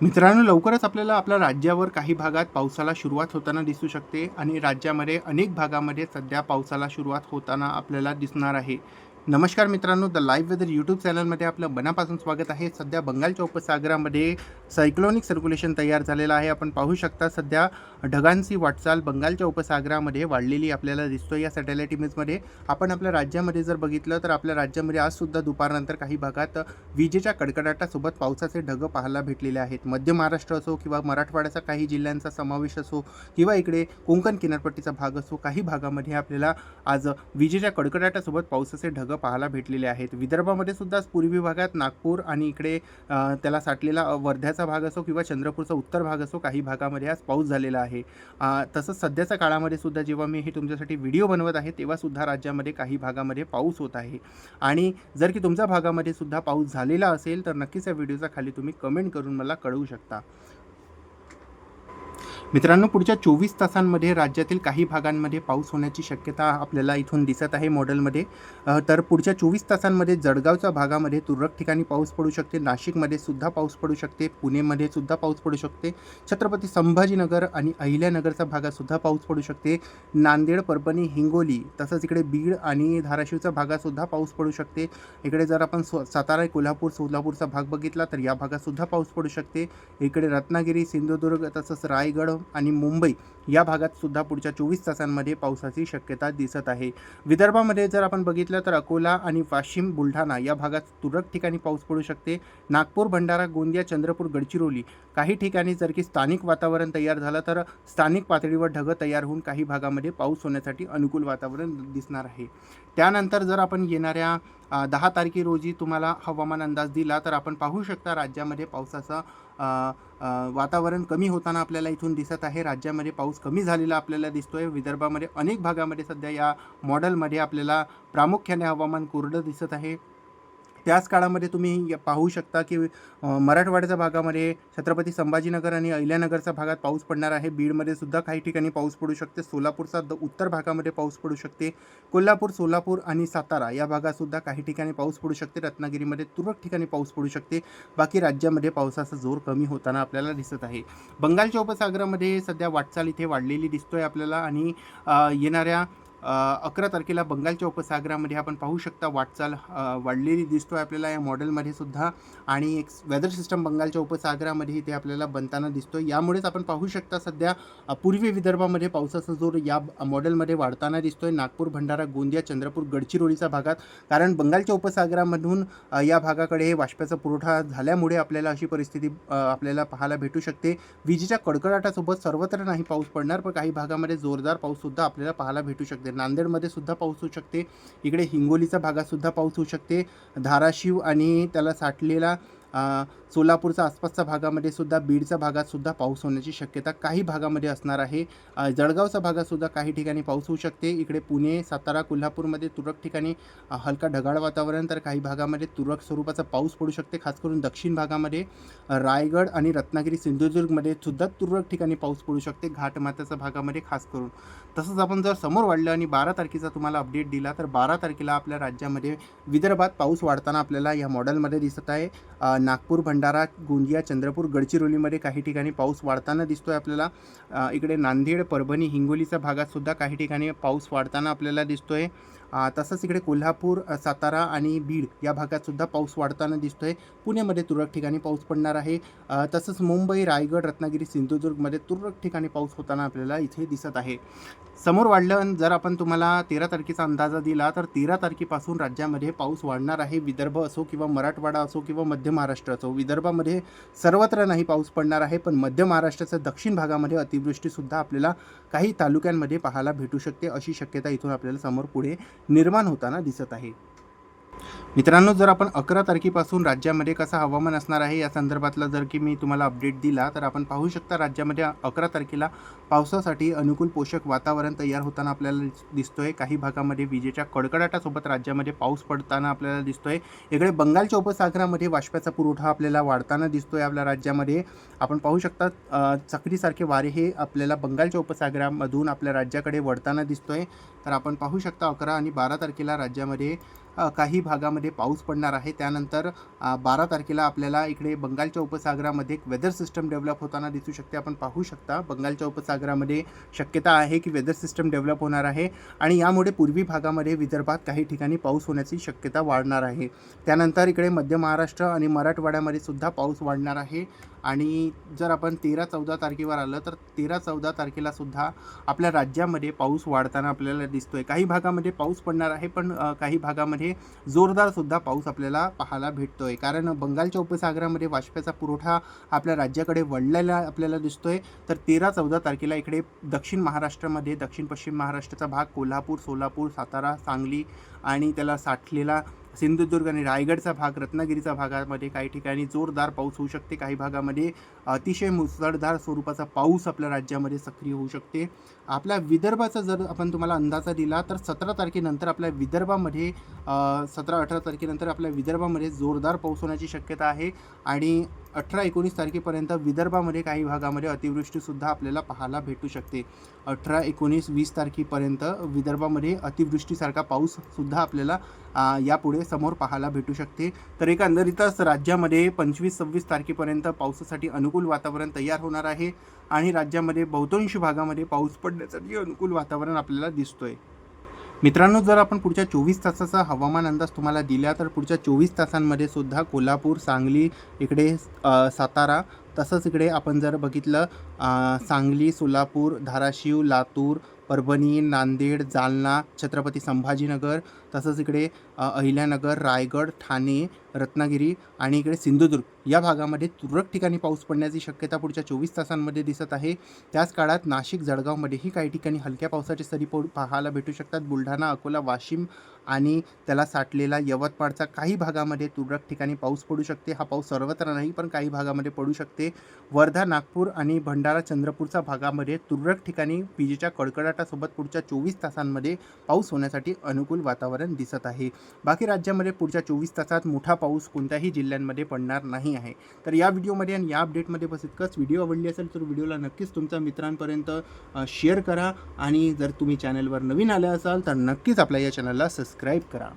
मित्रांनो लवकरच आपल्याला आपल्या राज्यावर काही भागात पावसाला सुरुवात होताना दिसू शकते आणि राज्यामध्ये अनेक भागामध्ये सध्या पावसाला सुरुवात होताना आपल्याला दिसणार आहे. नमस्कार मित्रांनो द लाईव्ह वेदर यूट्यूब चॅनलमध्ये आपलं मनापासून स्वागत आहे. सध्या बंगालच्या उपसागरामध्ये सायक्लोनिक सर्क्युलेशन तयार झालेलं आहे. आपण पाहू शकता सध्या ढगांची वाटचाल बंगालच्या उपसागरामध्ये वाढलेली आपल्याला दिसतो या सॅटेलाईट इमेजमध्ये आपण आपल्या राज्यामध्ये जर बघितलं तर आपल्या राज्यामध्ये आजसुद्धा दुपारनंतर काही भागात विजेच्या कडकडाटासोबत पावसाचे ढग पाहायला भेटलेले आहेत. मध्य महाराष्ट्र असो किंवा मराठवाड्याचा काही जिल्ह्यांचा समावेश असो किंवा इकडे कोकण किनारपट्टीचा भाग असो काही भागामध्ये आपल्याला आज विजेच्या कडकडाटासोबत पावसाचे ढग पाहायला भेटलेले आहेत. विदर्भामध्ये सुद्धा पूर्वी भागात नागपूर आणि इकडे त्याला साठलेला वर्ध्याचा भाग असो किंवा चंद्रपूरचा उत्तर भाग असो काही भागामध्ये आज पाऊस झालेला आहे. तसंच सध्याच्या काळामध्ये सुद्धा जेव्हा मी हे तुमच्यासाठी व्हिडिओ बनवत आहे तेव्हासुद्धा राज्यामध्ये काही भागामध्ये पाऊस होत आहे. आणि जर की तुमच्या भागामध्ये सुद्धा पाऊस झालेला असेल तर नक्कीच या व्हिडिओचा खाली तुम्ही कमेंट करून मला कळवू शकता. मित्रांनो पुढच्या चोवीस तासांमध्ये राज्यातील काही भागांमध्ये पाऊस होण्याची शक्यता आपल्याला इथून दिसत आहे मॉडेलमध्ये. तर पुढच्या चोवीस तासांमध्ये जळगावच्या भागामध्ये तुरळक ठिकाणी पाऊस पडू शकते. नाशिकमध्ये सुद्धा पाऊस पडू शकते. पुणेमध्ये सुद्धा पाऊस पडू शकते. छत्रपती संभाजीनगर आणि अहिल्यानगरचा भागातसुद्धा पाऊस पडू शकते. नांदेड परभणी हिंगोली तसंच इकडे बीड आणि धाराशिवचा भागातसुद्धा पाऊस पडू शकते. इकडे जर आपण स्व सातारा कोल्हापूर सोलापूरचा भाग बघितला तर या भागातसुद्धा पाऊस पडू शकते. इकडे रत्नागिरी सिंधुदुर्ग तसंच रायगड आणि मुंबई या भागात सुद्धा पुढच्या चोवीस तासांमध्ये पावसाची शक्यता दिसत आहे. विदर्भामध्ये जर आपण बघितलं तर अकोला आणि वाशिम बुलढाणा या भागात तुरळक ठिकाणी पाऊस पडू शकते. नागपूर भंडारा गोंदिया चंद्रपूर गडचिरोली काही ठिकाणी जर की स्थानिक वातावरण तयार झालं तर स्थानिक पातळीवर ढगं तयार होऊन काही भागामध्ये पाऊस होण्यासाठी अनुकूल वातावरण दिसणार आहे. त्यानंतर जर आपण येणाऱ्या दहा तारखे रोजी तुम्हाला हवामान अंदाज दिला तर आपण पाहू शकता राज्यामध्ये पावसाचा वातावरण कमी होताना आपल्याला इथून दिसत आहे. राज्यामध्ये पाऊस कमी झालेला आपल्याला दिसतोय. विदर्भामध्ये अनेक भागामध्ये सध्या या मॉडेलमध्ये आपल्याला प्रामुख्याने हवामान कोरडं दिसत आहे. त्याच काळामध्ये तुम्ही पाहू शकता की मराठवाड्याच्या भागामध्ये छत्रपती संभाजीनगर आणि अहिल्यानगरच्या भागात पाऊस पडणार आहे. बीडमध्ये सुद्धा काही ठिकाणी पाऊस पडू शकते. सोलापूरचा द उत्तर भागामध्ये पाऊस पडू शकते. कोल्हापूर सोलापूर आणि सातारा या भागातसुद्धा काही ठिकाणी पाऊस पडू शकते. रत्नागिरीमध्ये तुरळक ठिकाणी पाऊस पडू शकते. बाकी राज्यामध्ये पावसाचा जोर कमी होताना आपल्याला दिसत आहे. बंगालच्या उपसागरामध्ये सध्या वाटचाल इथे वाढलेली दिसतोय आपल्याला आणि येणाऱ्या अकरा तारखेला बंगालच्या उपसागरामध्ये आपण पाहू शकता वाटचाल वाढलेली वाढलेली दिसतोय आपल्याला या मॉडेलमध्ये सुद्धा आणि एक वेदर सिस्टम बंगालच्या उपसागरामध्ये इथे आपल्याला बनताना दिसतोय. यामुळेच आपण पाहू शकता सध्या पूर्वी विदर्भामध्ये पावसाचा जोर या मॉडेलमध्ये वाढताना दिसतोय. नागपूर भंडारा गोंदिया चंद्रपूर गडचिरोलीच्या भागात. कारण बंगालच्या उपसागरामधून या भागाकडे हे वाष्पाचा पुरवठा झाल्यामुळे आपल्याला अशी परिस्थिती आपल्याला पाहायला भेटू शकते. विजेच्या कडकडाटासोबत सर्वत्र नाही पाऊस पडणार पण काही भागामध्ये जोरदार पाऊससुद्धा आपल्याला पाहायला भेटू शकते. नांदेडमध्ये सुद्धा पाऊस होऊ शकते. इकडे हिंगोलीचा भागात सुद्धा पाऊस होऊ शकते. धाराशिव आणि त्याला साठलेला सोलापूरचा सोलापूरच्या आसपासच्या भागामध्ये सुद्धा बीडच्या भागात सुद्धा पाऊस होण्याची शक्यता काही भागामध्ये असणार आहे. जळगावचा जळगावच्या भागात सुद्धा काही ठिकाणी पाऊस होऊ शकते. इकडे पुणे सातारा कोल्हापूरमध्ये तुरळक ठिकाणी हलका ढगाळ वातावरण तर काही भागामध्ये तुरळक स्वरूपाचा पाऊस पडू शकते खास करून दक्षिण भागामध्ये. रायगड आणि रत्नागिरी सिंधुदुर्गमध्ये सुद्धा तुरळक ठिकाणी पाऊस पडू शकते घाटमाताच्या भागामध्ये खास करून. तसंच आपण जर समोर वाढलं आणि बारा तारखेचा तुम्हाला अपडेट दिला तर बारा तारखेला आपल्या राज्यामध्ये विदर्भात पाऊस वाढताना आपल्याला या मॉडेलमध्ये दिसत आहे. नागपूर भंडारा गोंदिया चंद्रपूर गडचिरोलीमध्ये काही ठिकाणी पाऊस वाढताना दिसतो आहे आपल्याला इकडे नांदेड परभणी हिंगोलीच्या भागातसुद्धा काही ठिकाणी पाऊस वाढताना आपल्याला दिसतो आहे तसंच इकडे कोल्हापूर सातारा आणि बीड या भागातसुद्धा पाऊस वाढताना दिसतो आहे पुण्यामध्ये तुरळक ठिकाणी पाऊस पडणार आहे. तसंच मुंबई रायगड रत्नागिरी सिंधुदुर्गमध्ये तुरळक ठिकाणी पाऊस होताना आपल्याला इथे दिसत आहे. समोर वाढलं जर आपण तुम्हाला तेरा तारखेचा अंदाजा दिला तर तेरा तारखेपासून राज्यामध्ये पाऊस वाढणार आहे. विदर्भ असो किंवा मराठवाडा असो किंवा मध्य महाराष्ट्र असो विदर्भामध्ये सर्वत्र नाही पाऊस पडणार आहे पण मध्य महाराष्ट्राच्या दक्षिण भागामध्ये अतिवृष्टीसुद्धा आपल्याला काही तालुक्यांमध्ये पाहायला भेटू शकते अशी शक्यता इथून आपल्याला समोर पुढे निर्माण होताना दिसत आहे. मित्रांनो जर आपण अकरा तारखेपासून राज्यामध्ये कसं हवामान असणार आहे या संदर्भातला जर की मी तुम्हाला अपडेट दिला तर आपण पाहू शकता राज्यामध्ये अकरा तारखेला पावसासाठी अनुकूल पोषक वातावरण तयार होताना आपल्याला दिसतो दिसतोय. काही भागामध्ये विजेच्या कडकडाटासोबत राज्यामध्ये पाऊस पडताना आपल्याला दिसतोय. इकडे बंगालच्या उपसागरामध्ये वाष्पाचा पुरवठा आपल्याला वाढताना दिसतोय आपल्या राज्यामध्ये. आपण पाहू शकता चक्रीसारखे वारे हे आपल्याला बंगालच्या उपसागरामधून आपल्या राज्याकडे वळताना दिसतोय. तर आपण पाहू शकता अकरा आणि बारा तारखेला राज्यामध्ये काही भागामध्ये पाऊस पडणार आहे. त्यानंतर बारा तारखेला आपल्याला इकडे बंगालच्या उपसागरामध्ये एक वेदर सिस्टम डेव्हलप होताना दिसू शकते. आपण पाहू शकता बंगालच्या उपसागरामध्ये शक्यता आहे की वेदर सिस्टम डेव्हलप होणार आहे आणि यामुळे पूर्वी भागामध्ये विदर्भात काही ठिकाणी पाऊस होण्याची शक्यता वाढणार आहे. त्यानंतर इकडे मध्य महाराष्ट्र आणि मराठवाड्यामध्ये सुद्धा पाऊस वाढणार आहे. आणि जर आपण तेरा चौदा तारखेवर आलं तर तेरा चौदा तारखेला सुद्धा आपल्या राज्यामध्ये पाऊस वाढताना आपल्याला दिसतोय. काही भागामध्ये पाऊस पडणार आहे पण काही भागामध्ये जोरदार सुद्धा पाऊस आपल्याला पाहायला भेटतो आहे कारण बंगालच्या उपसागरामध्ये वाष्प्याचा पुरवठा आपल्या राज्याकडे वळलेला आपल्याला दिसतोय. तर तेरा चौदा तारखेला इकडे दक्षिण महाराष्ट्रामध्ये दक्षिण पश्चिम महाराष्ट्राचा भाग कोल्हापूर सोलापूर सातारा सांगली आणि त्याला साठलेला सिंधुदुर्ग आणि रायगडचा भाग रत्नागिरीचा भागामध्ये काही ठिकाणी जोरदार पाऊस होऊ शकते. काही भागामध्ये अतिशय मुसळधार स्वरूपाचा पाऊस आपल्या राज्यामध्ये सक्रिय होऊ शकते. आपल्या विदर्भाचा जर आपण तुम्हाला अंदाजा दिला तर सतरा तारखेनंतर आपल्या विदर्भामध्ये सतरा अठरा तारखेनंतर आपल्या विदर्भामध्ये जोरदार पाऊस होण्याची शक्यता आहे. आणि अठरा एकोणीस तारखेपर्यंत विदर्भामध्ये काही भागामध्ये अतिवृष्टीसुद्धा आपल्याला पाहायला भेटू शकते. अठरा एकोणीस वीस तारखेपर्यंत विदर्भामध्ये अतिवृष्टीसारखा पाऊससुद्धा आपल्याला यापुढे समोर पाहायला भेटू शकते. तर एकंदरीतच राज्यामध्ये पंचवीस सव्वीस तारखेपर्यंत पावसासाठी अनुकूल वातावरण तयार होणार आहे आणि राज्यामध्ये बहुतांश भागामध्ये पाऊस पडण्यासाठी अनुकूल वातावरण आपल्याला दिसतोय. मित्रांनो जर आपण पुढच्या चोवीस तासाचा हवामान अंदाज तुम्हाला दिला तर पुढच्या चोवीस तासांमध्ये सुद्धा कोल्हापूर सांगली इकडे सातारा तसंच इकडे आपण जर बघितलं सांगली सोलापूर धाराशिव लातूर परभणी नांदेड जालना छत्रपती संभाजीनगर तसंच इकडे अहिल्यानगर रायगड ठाणे रत्नागिरी आणि इकडे सिंधुदुर्ग या भागामध्ये तुरळक ठिकाणी पाऊस पडण्याची शक्यता पुढच्या चोवीस तासांमध्ये दिसत आहे. त्याच काळात नाशिक जळगावमध्येही काही ठिकाणी हलक्या पावसाचे सरी पड पाहायला भेटू शकतात. बुलढाणा अकोला वाशिम आणि त्याला साठलेला यवतमाळचा काही भागामध्ये तुरळक ठिकाणी पाऊस पडू शकते. हा पाऊस सर्वत्र नाही पण काही भागामध्ये पडू शकते. वर्धा नागपूर आणि भंडारा चंद्रपूरच्या भागामध्ये तुरळक ठिकाणी विजेच्या कडकडाटासोबत पुढच्या चोवीस तासांमध्ये पाऊस होण्यासाठी अनुकूल वातावरण दिसत आहे. बाकी राज्यामध्ये पुढच्या चोवीस तासात मोठा पाऊस पाऊस कोणत्याही जिल्ह्यांमध्ये पडणार नाही आहे. तर या व्हिडिओमध्ये आणि या अपडेटमध्ये बस इतकंच. व्हिडिओ आवडली असेल तर व्हिडिओला नक्कीच तुमच्या मित्रांपर्यंत शेअर करा आणि जर तुम्ही चॅनलवर नवीन आले असाल तर नक्कीच आपल्या या चॅनलला सबस्क्राईब करा.